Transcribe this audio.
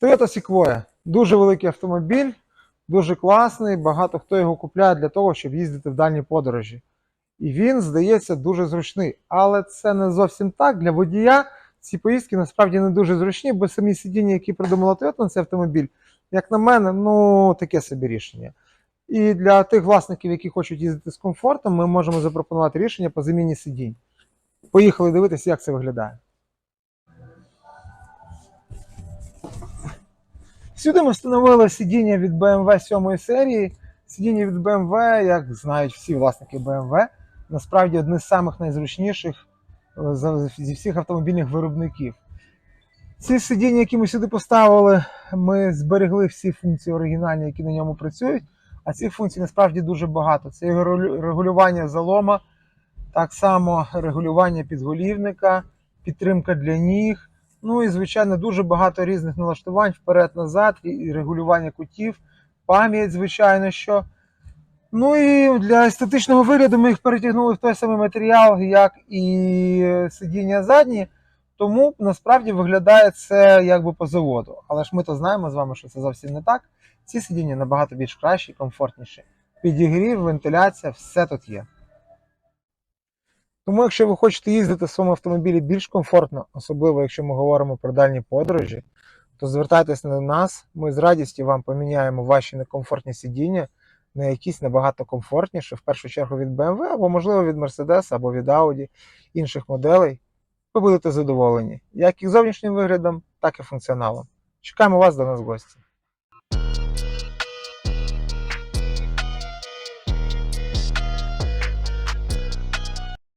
Toyota Sequoia. Дуже великий автомобіль, дуже класний. Багато хто його купляє для того, щоб їздити в дальні подорожі. І він, здається, дуже зручний. Але це не зовсім так. Для водія ці поїздки насправді не дуже зручні, бо самі сидіння, які придумала Toyota на цей автомобіль, як на мене, ну таке собі рішення. І для тих власників, які хочуть їздити з комфортом, ми можемо запропонувати рішення по заміні сидінь. Поїхали дивитися, як це виглядає. Сюди ми встановили сидіння від BMW 7 серії. Сидіння від BMW, як знають всі власники BMW, насправді одне з самих найзручніших е, зі всіх автомобільних виробників. Ці сидіння, які ми сюди поставили, ми зберегли всі функції оригінальні, які на ньому працюють. А цих функцій насправді дуже багато. Це регулювання залома, так само регулювання підголівника, підтримка для ніг. Ну і, звичайно, дуже багато різних налаштувань вперед-назад, і- регулювання кутів, пам'ять, звичайно, що. Ну і для естетичного вигляду ми їх перетягнули в той самий матеріал, як і сидіння задні. Тому насправді виглядає це якби по заводу. Але ж ми то знаємо з вами, що це зовсім не так. Ці сидіння набагато більш кращі, комфортніші. Підігрів, вентиляція, все тут є. Тому, якщо ви хочете їздити в своєму автомобілі більш комфортно, особливо якщо ми говоримо про дальні подорожі, то звертайтесь на нас. Ми з радістю вам поміняємо ваші некомфортні сидіння на якісь набагато комфортніші, в першу чергу від BMW, або, можливо, від Mercedes, або від Audi, інших моделей. Ви будете задоволені як і зовнішнім виглядом, так і функціоналом. Чекаємо вас до нас в гості.